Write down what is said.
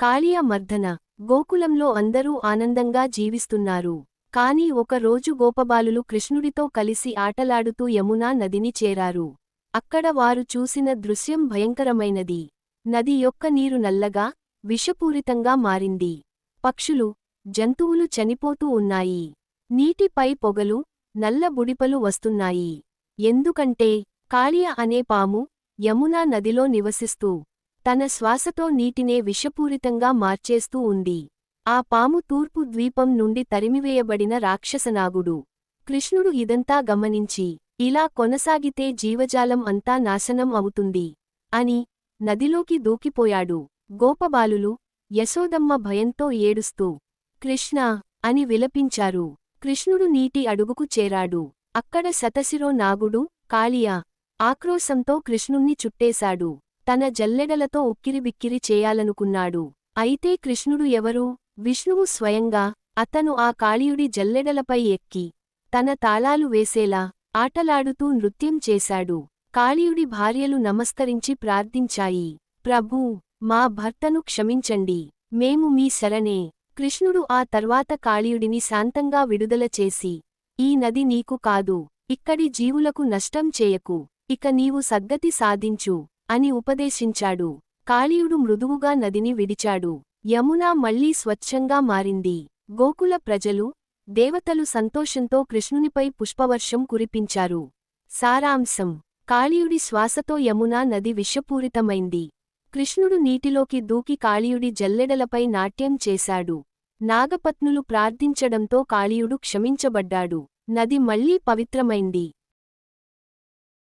కాళియ మర్దన గోకులంలో అందరూ ఆనందంగా జీవిస్తున్నారు. కాని ఒకరోజు గోపబాలులు కృష్ణుడితో కలిసి ఆటలాడుతూ యమునా నదిని చేరారు. అక్కడ వారు చూసిన దృశ్యం భయంకరమైనది. నది యొక్క నీరు నల్లగా విషపూరితంగా మారింది. పక్షులు జంతువులు చనిపోతూ ఉన్నాయి. నీటిపై పొగలు నల్ల బుడిపలు వస్తున్నాయి. ఎందుకంటే కాళియ అనే పాము యమునా నదిలో నివసిస్తూ తన శ్వాసతో నీటినే విషపూరితంగా మార్చేస్తూ ఉంది. ఆ పాము తూర్పు ద్వీపం నుండి తరిమివేయబడిన రాక్షసనాగుడు. కృష్ణుడు ఇదంతా గమనించి ఇలా కొనసాగితే జీవజాలం అంతా నాశనం అవుతుంది అని నదిలోకి దూకిపోయాడు. గోపబాలులు యశోదమ్మ భయంతో ఏడుస్తూ కృష్ణ అని విలపించారు. కృష్ణుడు నీటి అడుగుకు చేరాడు. అక్కడ శతశిరో నాగుడు కాళియా ఆక్రోశంతో కృష్ణుణ్ణి చుట్టేశాడు. తన జల్లెడలతో ఉక్కిరిబిక్కిరి చేయాలనుకున్నాడు. అయితే కృష్ణుడు ఎవరు? విష్ణువు స్వయంగా అతను ఆ కాళీయుడి జల్లెడలపై ఎక్కి తన తాళాలు వేసేలా ఆటలాడుతూ నృత్యం చేశాడు. కాళీయుడి భార్యలు నమస్కరించి ప్రార్థించాయి. ప్రభూ మా భర్తను క్షమించండి. మేము మీ శరణే. కృష్ణుడు ఆ తర్వాత కాళీయుడిని శాంతంగా విడుదల చేసి ఈ నది నీకు కాదు ఇక్కడి జీవులకు నష్టం చేయకు ఇక నీవు సద్గతి సాధించు. అని ఉపదేశించాడు. కాళీయుడు మృదువుగా నదిని విడిచాడు. యమునా మళ్ళీ స్వచ్ఛంగా మారింది. గోకుల ప్రజలు దేవతలు సంతోషంతో కృష్ణునిపై పుష్పవర్షం కురిపించారు. సారాంశం. కాళీయుడి శ్వాసతో యమునా నది విషపూరితమైంది. కృష్ణుడు నీటిలోకి దూకి కాళీయుడి జల్లెడలపై నాట్యం చేశాడు. నాగపత్నులు ప్రార్థించడంతో కాళీయుడు క్షమించబడ్డాడు. నది మళ్ళీ పవిత్రమైంది.